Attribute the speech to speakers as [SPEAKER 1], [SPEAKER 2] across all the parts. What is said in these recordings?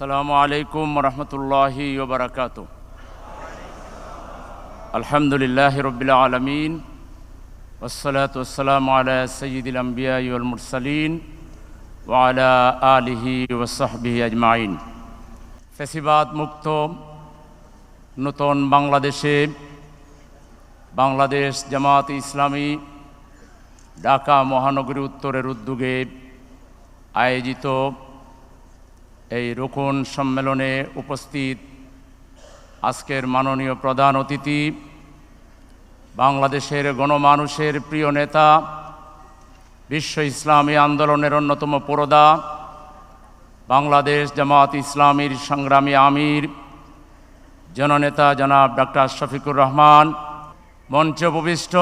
[SPEAKER 1] আসসালামু আলাইকুম রহমতুল্লাহি ওবরাকাত। আলহামদুলিল্লাহ রবিল আলমিন ওসলাত ওসালাম আলা সঈদুল আম্বিয়া ওয়াল মুরসালিন ওয়ালা আলিহি ওসাহবিহি আজমাইন। ফেসিবাদ মুক্ত নতুন বাংলাদেশে বাংলাদেশ জামাত ইসলামী ঢাকা মহানগরী উত্তরের উদ্যোগে আয়োজিত এই রোকন সম্মেলনে উপস্থিত আজকের মাননীয় প্রধান অতিথি, বাংলাদেশের গণমানুষের প্রিয় নেতা, বিশ্ব ইসলামী আন্দোলনের অন্যতম পুরোদা, বাংলাদেশ জামাত ইসলামীর সংগ্রামী আমির, জননেতা জনাব ডক্টর শফিকুর রহমান, মঞ্চে উপবিষ্ট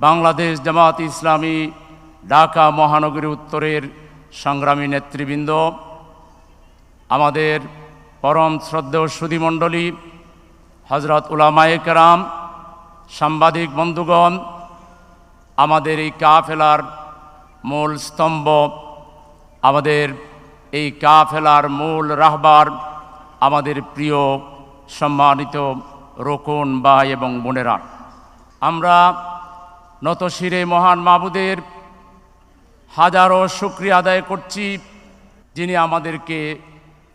[SPEAKER 1] বাংলাদেশ জামাত ইসলামী ঢাকা মহানগরী উত্তরের সংগ্রামী নেতৃবৃন্দ আমাদের পরম শ্রদ্ধেয় সুধীমণ্ডলী হজরত উলামায়ে কেরাম, সাংবাদিক বন্ধুগণ, আমাদের এই কাফেলার মূল স্তম্ভ, আমাদের এই কাফেলার মূল রাহবার, আমাদের প্রিয় সম্মানিত রোকন ভাই এবং বোনেরা, আমরা নতশিরে মহান মাবুদের হাজারো শুক্রিয়া আদায় করছি যিনি আমাদেরকে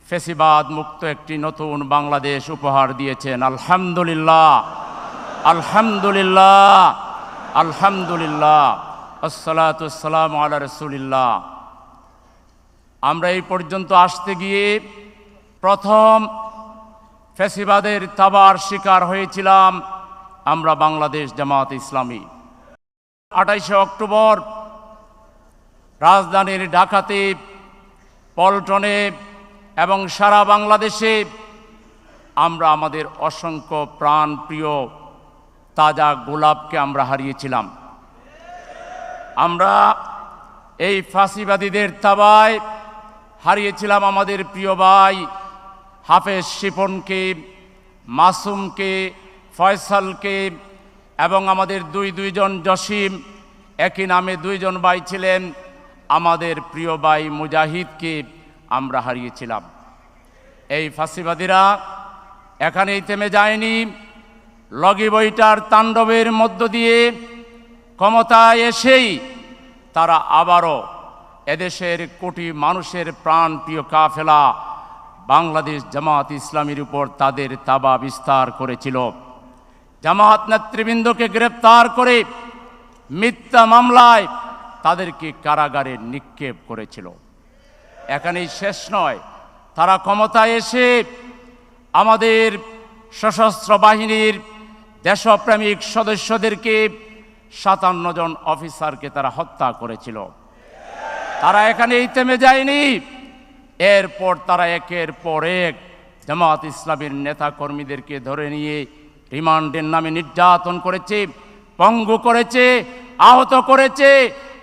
[SPEAKER 1] ফেসিবাদ মুক্ত একটি নতুন বাংলাদেশ উপহার দিয়েছেন। আলহামদুলিল্লাহ। আলহামদুলিল্লাহ। আলহামদুলিল্লাহ। আসসালাতাম আল্লাহ রসুলিল্লাহ। আমরা এই পর্যন্ত আসতে গিয়ে প্রথম ফেসিবাদের তাবার শিকার হয়েছিলাম আমরা বাংলাদেশ জামাত ইসলামী। আঠাইশে অক্টোবর রাজধানীর ঢাকাতে পল্টনে এবং সারা বাংলাদেশে আমরা আমাদের অসংখ্য প্রাণ প্রিয় তাজা গোলাপকে আমরা হারিয়েছিলাম। আমরা এই ফাঁসিবাদীদের তাবায় হারিয়েছিলাম আমাদের প্রিয় ভাই হাফেজ শিপনকে মাসুমকে, ফয়সালকে এবং আমাদের দুই দুইজন জসিম, একই নামে দুইজন ভাই ছিলেন আমাদের প্রিয় ভাই মুজাহিদকে। আমরা হারিয়েছিলাম। এই ফাঁসিবাদীরা এখানেই থেমে যায়নি। লগি বইটার তাণ্ডবের মধ্য দিয়ে ক্ষমতায় এসেই তারা আবারও এদেশের কোটি মানুষের প্রাণ প্রিয় কাফেলা বাংলাদেশ জামাত ইসলামীর উপর তাদের তাবা বিস্তার করেছিল। জামাত নেতৃবৃন্দকে গ্রেপ্তার করে মিথ্যা মামলায় তাদেরকে কারাগারে নিক্ষেপ করেছিল। এখানেই শেষ নয়। তারা ক্ষমতায় এসে আমাদের সশস্ত্র বাহিনীর দেশপ্রেমিক সদস্যদেরকে সাতান্ন জন অফিসারকে তারা হত্যা করেছিল। তারা এখানেই থেমে যায়নি। এরপর তারা একের পর এক জামাত ইসলামের নেতা কর্মীদেরকে ধরে নিয়ে রিমান্ডের নামে নির্যাতন করেছে পঙ্গু করেছে, আহত করেছে।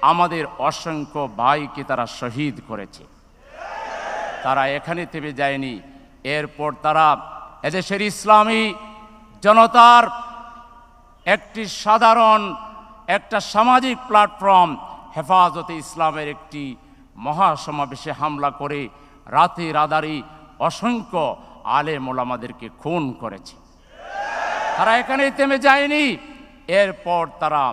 [SPEAKER 1] আমাদের অসংখ্য ভাইকে তারা শহীদ করেছে। তারা এখানে থেমে যায়নি। এরপর তারা এদেশের ইসলামী জনতার একটি সাধারণ, একটা সামাজিক প্ল্যাটফর্ম হেফাজতে ইসলামের একটি মহাসমাবেশে হামলা করে রাতে রাদারি অসংখ্য আলে মোলামাদেরকে খুন করেছে। তারা এখানেই থেমে যায়নি। এরপর তারা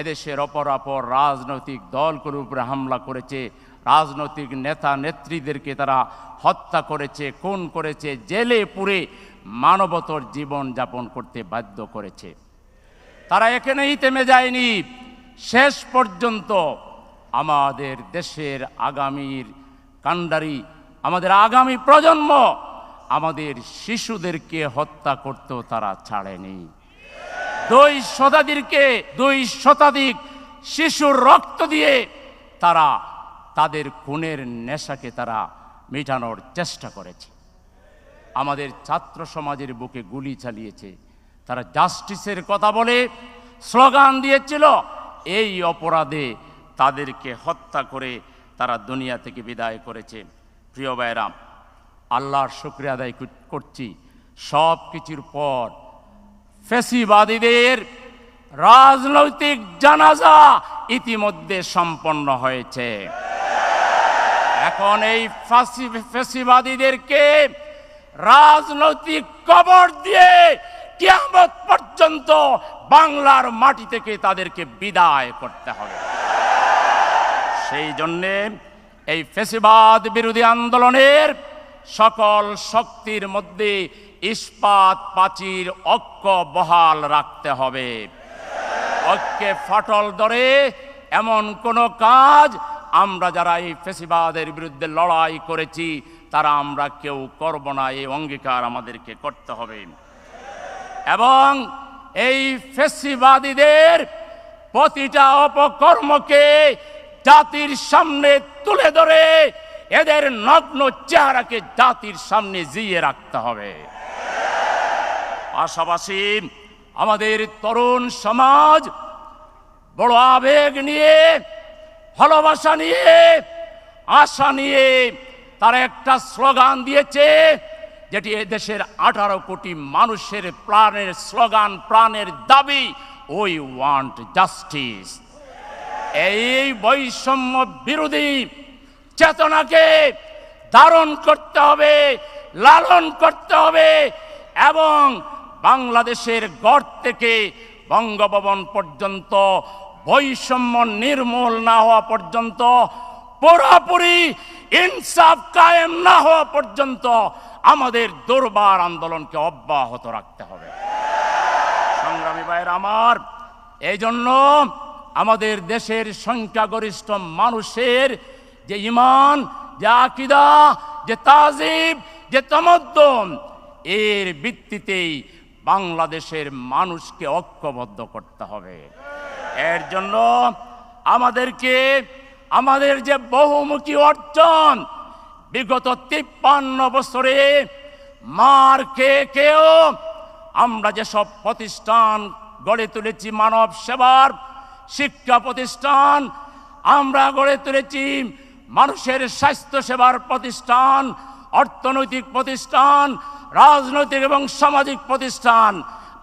[SPEAKER 1] এদেশের অপরাপর রাজনৈতিক দলগুলোর উপরে হামলা করেছে। রাজনৈতিক নেতা নেত্রীদেরকে তারা হত্যা করেছে, খুন করেছে, জেলে পুরে মানবতর জীবন যাপন করতে বাধ্য করেছে। তারা এখানেই থেমে যায়নি। শেষ পর্যন্ত আমাদের দেশের আগামীর কাণ্ডারি, আমাদের আগামী প্রজন্ম আমাদের শিশুদেরকে হত্যা করতেও তারা ছাড়েনি। দুই শতাধিককে, দুই শতাধিক শিশুর রক্ত দিয়ে তারা তাদের খুনের নেশাকে তারা মেটানোর চেষ্টা করেছে। আমাদের ছাত্র সমাজের বুকে গুলি চালিয়েছে। তারা জাস্টিসের কথা বলে স্লোগান দিয়েছিল, এই অপরাধে তাদেরকে হত্যা করে তারা দুনিয়া থেকে বিদায় করেছে। প্রিয় ভাইরাম আল্লাহর শুক্রিয়া আদায় করছি। সব কিছুর পর ফেসিবাদীদের রাজনৈতিক জানাজা ইতিমধ্যে সম্পন্ন হয়েছে। এখন এই ফাঁসি, ফেসিবাদীদেরকে রাজনৈতিক কবর দিয়ে কিয়ামত পর্যন্ত বাংলার মাটি থেকে তাদেরকে বিদায় করতে হবে। সেই জন্যে এই ফেসিবাদ বিরোধী আন্দোলনের সকল শক্তির মধ্যে ইস্পাত, পাচির ঐক্য বহাল রাখতে হবে। ঐক্যে ফাটল ধরে এমন কোনো কাজ আমরা যারা এই ফেসিবাদের বিরুদ্ধে লড়াই করেছি, তারা আমরা কেউ করব না, এই অঙ্গীকার আমাদেরকে করতে হবে। এবং এই ফেসিবাদীদের প্রতিটা অপকর্মকে জাতির সামনে তুলে ধরে এদের নগ্ন চেহারাকে জাতির সামনে জিয়ে রাখতে হবে। পাশাপাশি আমাদের তরুণ সমাজ বড় আবেগ নিয়ে ভালোবাসা নিয়ে, আশা নিয়ে তারা একটা স্লোগান দিয়েছে, যেটি দেশের আঠারো কোটি মানুষের প্রাণের স্লোগান, প্রাণের দাবি ওই ওয়ান্ট জাস্টিস এই বৈষম্য বিরোধী চেতনাকে ধারণ করতে হবে, লালন করতে হবে, এবং বাংলাদেশের গড় থেকে বঙ্গভবন পর্যন্ত বৈষম্য নির্মূল না হওয়া পর্যন্ত, পুরোপুরি ইনসাফ কায়েম না হওয়া পর্যন্ত আমাদের দুর্বার আন্দোলনকে অব্যাহত রাখতে হবে। সংগ্রামী ভাইয়ের আমার এই জন্য আমাদের দেশের সংখ্যাগরিষ্ঠ মানুষের যে ইমান যে আকিদা, যে তাজিব, যে তমদ্দন, এর ভিত্তিতেই বাংলাদেশের মানুষকে ঐক্যবদ্ধ করতে হবে। এর জন্য আমাদেরকে আমাদের যে বহুমুখী অর্জন, বিগত তিপ্পান্ন বছরে মার খেয়ে খেয়েও আমরা যেসব প্রতিষ্ঠান গড়ে তুলেছি মানব সেবার শিক্ষা প্রতিষ্ঠান, আমরা গড়ে তুলেছি মানুষের স্বাস্থ্য সেবার প্রতিষ্ঠান, অর্থনৈতিক প্রতিষ্ঠান, রাজনৈতিক এবং সামাজিক প্রতিষ্ঠান,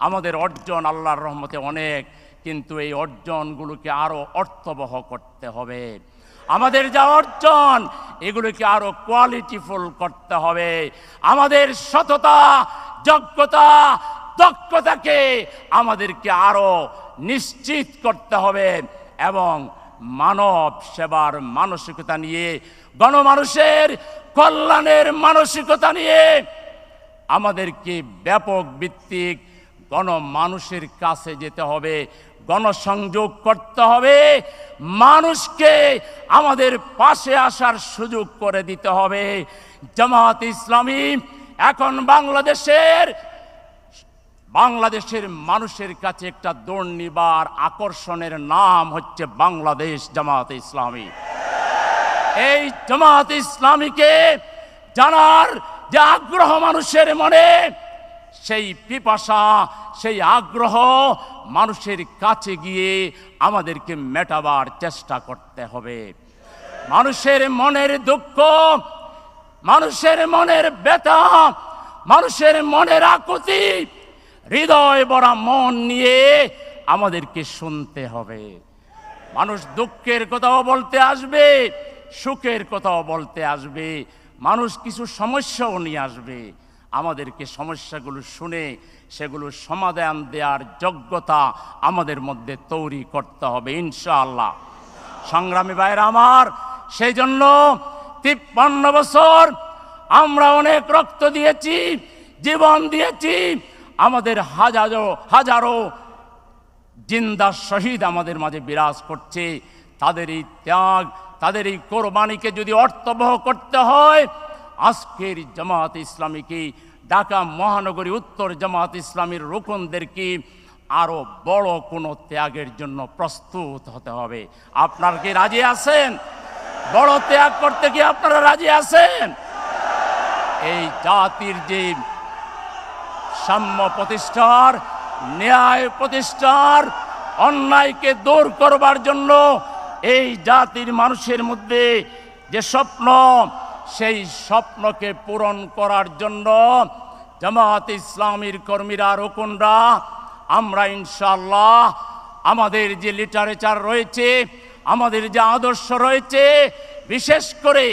[SPEAKER 1] আমাদের অর্জন আল্লাহর রহমতে অনেক। কিন্তু এই অর্জনগুলোকে আরও অর্থবহ করতে হবে। আমাদের যা অর্জন, এগুলোকে আরও কোয়ালিটিফুল করতে হবে। আমাদের সততা, যোগ্যতা, দক্ষতাকে আমাদেরকে আরও নিশ্চিত করতে হবে এবং মানব সেবার মানসিকতা নিয়ে, গণমানুষের কল্যাণের মানসিকতা নিয়ে আমাদেরকে ব্যাপক ভিত্তিক গণমানুষের কাছে যেতে হবে। গণসংযোগ করতে হবে। মানুষকে আমাদের পাশে আসার সুযোগ করে দিতে হবে। জামাত ইসলামী এখন বাংলাদেশের বাংলাদেশের মানুষের কাছে একটা দৌড়নিবার আকর্ষণের নাম হচ্ছে বাংলাদেশ জামাত ইসলামী। এই জামাত ইসলামীকে জানার যে আগ্রহ মানুষের মনে সেই পিপাসা, সেই আগ্রহ মানুষের কাছে গিয়ে আমাদেরকে মেটাবার চেষ্টা করতে হবে। মানুষের মনের দুঃখ, মানুষের মনের ব্যথা, মানুষের মনের আকুতি, হৃদয় বড়া মন নিয়ে আমাদেরকে শুনতে হবে। মানুষ দুঃখের কথাও বলতে আসবে, সুখের কথাও বলতে আসবে, মানুষ কিছু সমস্যাও নিয়ে আসবে। আমাদেরকে সমস্যাগুলো শুনে, সেগুলো সমাধান দেওয়ার যোগ্যতা আমাদের মধ্যে তৈরি করতে হবে, ইনশাআল্লাহ। সংগ্রামী ভাইয়ের আমার সেই জন্য তিপ্পান্ন বছর আমরা অনেক রক্ত দিয়েছি, জীবন দিয়েছি, আমাদের হাজারো হাজারো জিন্দা শহীদ আমাদের মাঝে বিরাজ করছে। তাদের এই ত্যাগ তাদের এই কোরবানিকে যদি অর্থবহ করতে হয় আজকের জামাত ইসলামীকে ঢাকা মহানগরী উত্তর জামাত ইসলামীর রোকনদেরকে আরও বড় কোনো ত্যাগের জন্য প্রস্তুত হতে হবে? আপনার কি রাজি আছেন? বড় ত্যাগ করতে কি আপনারা রাজি আছেন? এই জাতির যে সাম্য প্রতিষ্ঠার, ন্যায় প্রতিষ্ঠার, অন্যায়কে দূর করবার জন্য এই জাতির মানুষের মধ্যে যে স্বপ্ন সেই স্বপ্নকে পূরণ করার জন্য জামাত ইসলামীর কর্মীরা, রকুনরা, আমরা ইনশাল্লাহ আমাদের যে লিটারেচার রয়েছে, আমাদের যে আদর্শ রয়েছে, বিশেষ করে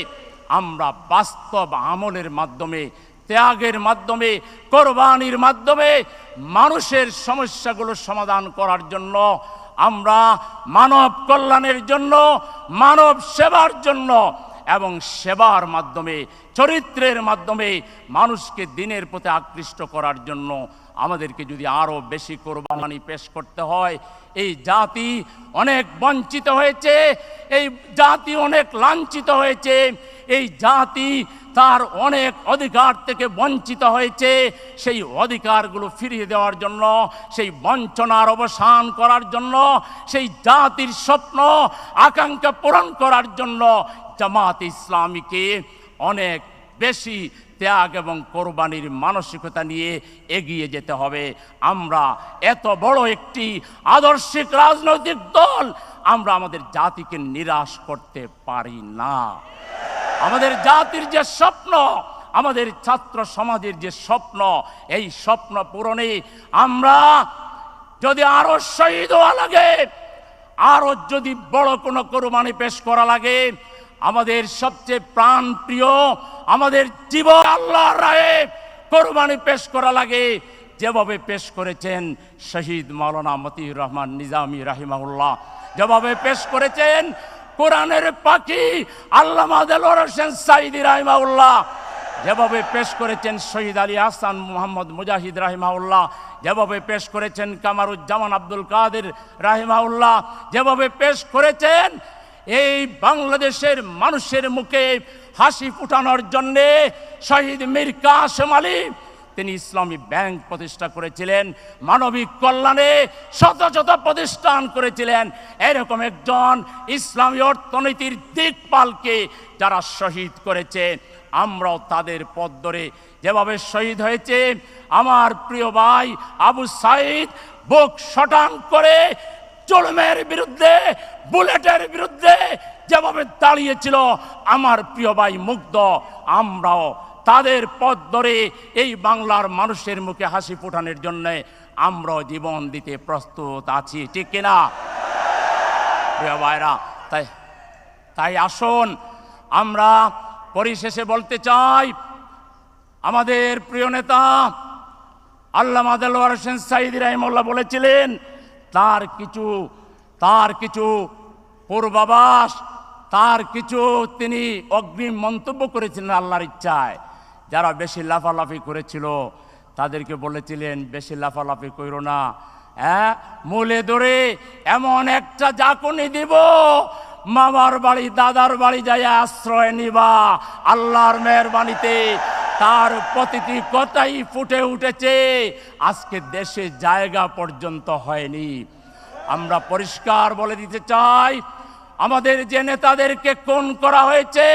[SPEAKER 1] আমরা বাস্তব আমলের মাধ্যমে, ত্যাগের মাধ্যমে, কোরবানির মাধ্যমে মানুষের সমস্যাগুলো সমাধান করার জন্য, আমরা মানব কল্যাণের জন্য, মানব সেবার জন্য এবং সেবার মাধ্যমে, চরিত্রের মাধ্যমে মানুষকে দিনের প্রতি আকৃষ্ট করার জন্য আমাদেরকে যদি আরও বেশি কোরবানি পেশ করতে হয়। এই জাতি অনেক বঞ্চিত হয়েছে, এই জাতি অনেক লাঞ্ছিত হয়েছে, এই জাতি তার অনেক অধিকার থেকে বঞ্চিত হয়েছে। সেই অধিকারগুলো ফিরিয়ে দেওয়ার জন্য, সেই বঞ্চনার অবসান করার জন্য, সেই জাতির স্বপ্ন, আকাঙ্ক্ষা পূরণ করার জন্য জামাত ইসলামীকে অনেক বেশি ত্যাগ এবং কোরবানির মানসিকতা নিয়ে এগিয়ে যেতে হবে। আমরা এত বড় একটি আদর্শিক রাজনৈতিক দল, আমরা আমাদের জাতিকে নিরাশ করতে পারি না। আমাদের জাতির যে স্বপ্ন, আমাদের ছাত্র সমাজের যে স্বপ্ন, এই স্বপ্ন পূরণে আমরা যদি আরও শহীদ হওয়া লাগে, আরও যদি বড় কোনো কোরবানি পেশ করা লাগে আমাদের সবচেয়ে প্রাণ প্রিয় আমাদের জীবন আল্লাহ রায়ে কোরবানি পেশ করা লাগে। যেভাবে পেশ করেছেন শহীদ মাওলানা মতিউর রহমান নিজামী রাহিমাহুল্লাহ, যেভাবে পেশ করেছেন কোরআনের পাখি আল্লামা সাইদি রাহিমাউল্লাহ যেভাবে পেশ করেছেন শহীদ আলী হাসান মোহাম্মদ মুজাহিদ রাহিমাউল্লাহ যেভাবে পেশ করেছেন কামারুজ্জামান আব্দুল কাদের রাহিমাউল্লাহ যেভাবে পেশ করেছেন এই বাংলাদেশের মানুষের মুখে হাসি ফুটানোর জন্যে শহীদ মীর কাসেম আলী, তিনি ইসলামী ব্যাংক প্রতিষ্ঠা করেছিলেন, মানবিক কল্যাণে শত শত প্রতিষ্ঠান করেছিলেন। এরকম একজন ইসলামী অর্থনীতির দিকপালকে যারা শহীদ করেছে, আমরাও তাদের পদ ধরে যেভাবে শহীদ হয়েছে, আমার প্রিয় ভাই আবু সাইদ বুক শটান করে চলমের বিরুদ্ধে, বুলেটের বিরুদ্ধে যেভাবে দাঁড়িয়েছিল আমার প্রিয় ভাই মুগ্ধ, আমরাও তাদের পথ ধরে এই বাংলার মানুষের মুখে হাসি ফোটানোর জন্য আমরাও জীবন দিতে প্রস্তুত আছি, ঠিক কিনা প্রিয় ভাইরা, তাই তাই আসুন, আমরা পরিশেষে বলতে চাই, আমাদের প্রিয় নেতা আল্লামা দেলোয়ার হোসেন সাইদ রাহিমুল্লাহ বলেছিলেন তার কিছু তার কিছু পূর্বাবাস তার কিছু তিনি অগ্রিম মন্তব্য করেছিলেন আল্লাহর ইচ্ছায়। যারা বেশি লাফালাফি করেছিল, তাদেরকে বলেছিলেন, বেশি লাফালাফি করো না। হ্যাঁ মূলে ধরে এমন একটা জাকুনি দিব, মামার বাড়ি, দাদার বাড়ি যাই আশ্রয় নিবা, আল্লাহর মেহরবানিতে তার প্রতিটি কথাই ফুটে উঠেছে। আজকে দেশে জায়গা পর্যন্ত হয়নি। আমরা পরিষ্কার বলে দিতে চাই, আমাদের যে নেতাদেরকে কোন করা হয়েছে,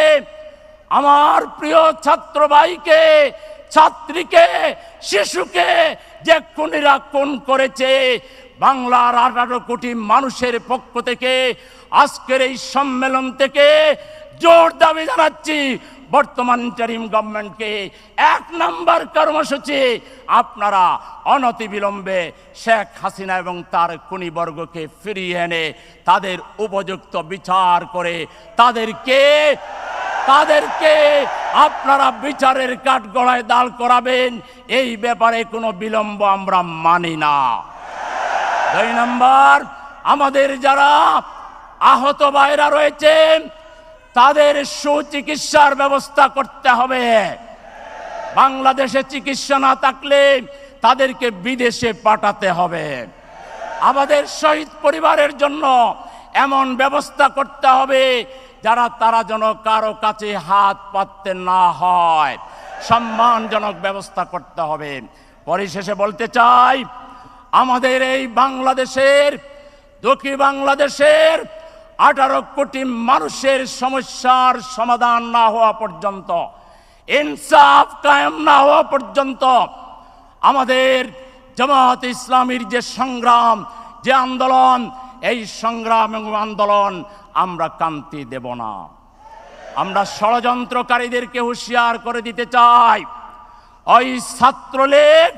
[SPEAKER 1] আমার প্রিয় ছাত্র ভাইকে ছাত্রীকে, শিশুকে যে খুনিরা কোন করেছে, বাংলার আঠারো কোটি মানুষের পক্ষ থেকে আজকের এই সম্মেলন থেকে জোর দাবি জানাচ্ছি। বর্তমান ইন্টারিম গভর্নমেন্টকে এক নম্বর কর্মসূচি আপনারা অনতিবিলম্বে শেখ হাসিনা এবং তার খুনিবর্গকে ফিরিয়ে এনে তাদের উপযুক্ত বিচার করে তাদেরকে তাদেরকে আপনারা বিচারের কাঠ গড়ায় দাঁড় করাবেন। এই ব্যাপারে কোনো বিলম্ব আমরা মানি না। দুই নম্বর, আমাদের যারা আহত ভাইরা রয়েছেন তাদের সুচিকিৎসার ব্যবস্থা করতে হবে। বাংলাদেশে চিকিৎসা না থাকলে তাদেরকে বিদেশে পাঠাতে হবে। আমাদের শহীদ পরিবারের জন্য এমন ব্যবস্থা করতে হবে যারা তারা যেন কারও কাছে হাত পাততে না হয়। সম্মানজনক ব্যবস্থা করতে হবে। পরিশেষে বলতে চাই, আমাদের এই বাংলাদেশের, দুঃখী বাংলাদেশের আঠারো কোটি মানুষের সমস্যার সমাধান না হওয়া পর্যন্ত, ইনসাফ কায়েম না হওয়া পর্যন্ত, আমাদের জামাত ইসলামীর যে সংগ্রাম, যে আন্দোলন, এই সংগ্রাম এবং আন্দোলন আমরা কান্তি দেব না। আমরা ষড়যন্ত্রকারীদেরকে হুঁশিয়ার করে দিতে চাই। ওই ছাত্রলীগ,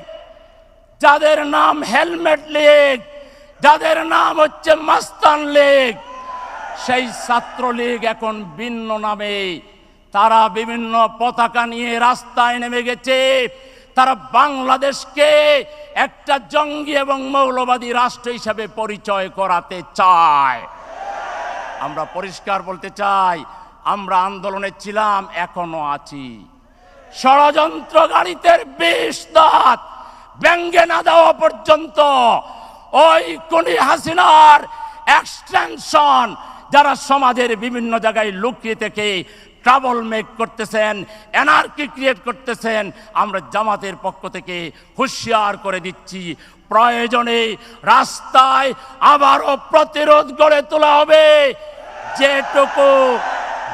[SPEAKER 1] যাদের নাম হেলমেট লীগ, যাদের নাম হচ্ছে মাস্তান লীগ সেই ছাত্রলীগ এখন ভিন্ন নামে। তারা বিভিন্ন পতাকা নিয়ে রাস্তায় নেমে গেছে। তারা বাংলাদেশকে একটা জঙ্গি এবং মৌলবাদী রাষ্ট্র হিসাবে পরিচয় করাতে চায়। আমরা পরিষ্কার বলতে চাই, আমরা আন্দোলনে ছিলাম, এখনও আছি। ষড়যন্ত্রকারীদের বিষ দাঁত ব্যঙ্গে না দেওয়া পর্যন্ত ওই কোনি হাসিনার এক্সটেনশন যারা সমাজের বিভিন্ন জায়গায় লুকিয়ে থেকে ট্রাবল মেক করতেছেন এনার্কি ক্রিয়েট করতেছেন, আমরা জামাতের পক্ষ থেকে হুঁশিয়ার করে দিচ্ছি, প্রয়োজনে রাস্তায় আবারও প্রতিরোধ গড়ে তোলা হবে। যেটুকু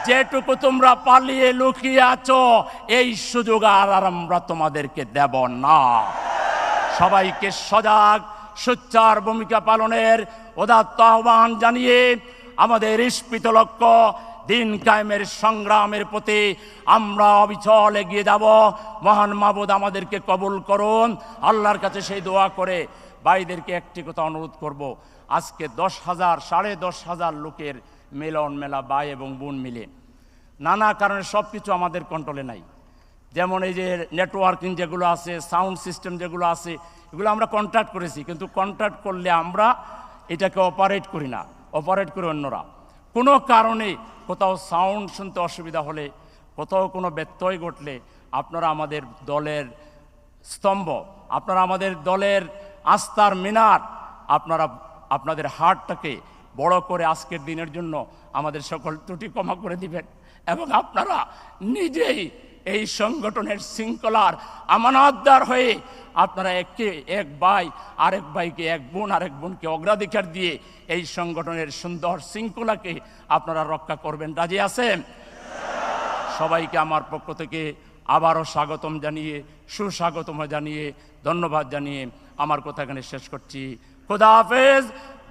[SPEAKER 1] যেটুকু তোমরা পালিয়ে লুকিয়ে আছো, এই সুযোগ আর আমরা তোমাদেরকে দেব না। সবাইকে সজাগ সোচ্চার ভূমিকা পালনের উদাত্ত আহ্বান জানিয়ে আমাদের ইস্পিত লক্ষ্য, দিন কায়েমের সংগ্রামের প্রতি আমরা অবিচল এগিয়ে যাব। মহান মাবুদ আমাদেরকে কবুল করুন, আল্লাহর কাছে সেই দোয়া করে ভাইদেরকে একটি কথা অনুরোধ করব। আজকে দশ হাজার, সাড়ে দশ হাজার লোকের মিলন মেলা ভাই এবং বোন মিলে। নানা কারণে সব কিছু আমাদের কন্ট্রোলে নাই। যেমন এই যে নেটওয়ার্কিং যেগুলো আছে সাউন্ড সিস্টেম যেগুলো আছে, এগুলো আমরা কন্ট্রাক্ট করেছি। কিন্তু কন্ট্রাক্ট করলে আমরা এটাকে অপারেট করি না। অপারেট করে অন্যরা। কোনো কারণে কোথাও সাউন্ড শুনতে অসুবিধা হলে, কোথাও কোনো ব্যত্যয় ঘটলে আপনারা আমাদের দলের স্তম্ভ, আপনারা আমাদের দলের আস্থার মিনার, আপনারা, আপনাদের হার্টটাকে বড় করে আজকের দিনের জন্য আমাদের সকল ত্রুটি ক্ষমা করে দিবেন। এবং আপনারা নিজেই এই সংগঠনের শৃঙ্খলার আমানতদার হয়ে আপনারা এককে এক ভাই, আরেক ভাইকে এক বোন, আরেক বোনকে অগ্রাধিকার দিয়ে এই সংগঠনের সুন্দর শৃঙ্খলাকে আপনারা রক্ষা করবেন। রাজি আছেন? সবাইকে আমার পক্ষ থেকে আবারও স্বাগতম জানিয়ে, সুস্বাগতম জানিয়ে, ধন্যবাদ জানিয়ে আমার কথা এখানে শেষ করছি। খুদা হাফেজ,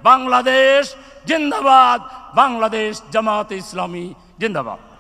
[SPEAKER 1] বাংলাদেশ জিন্দাবাদ, বাংলাদেশ জামাত ইসলামী জিন্দাবাদ।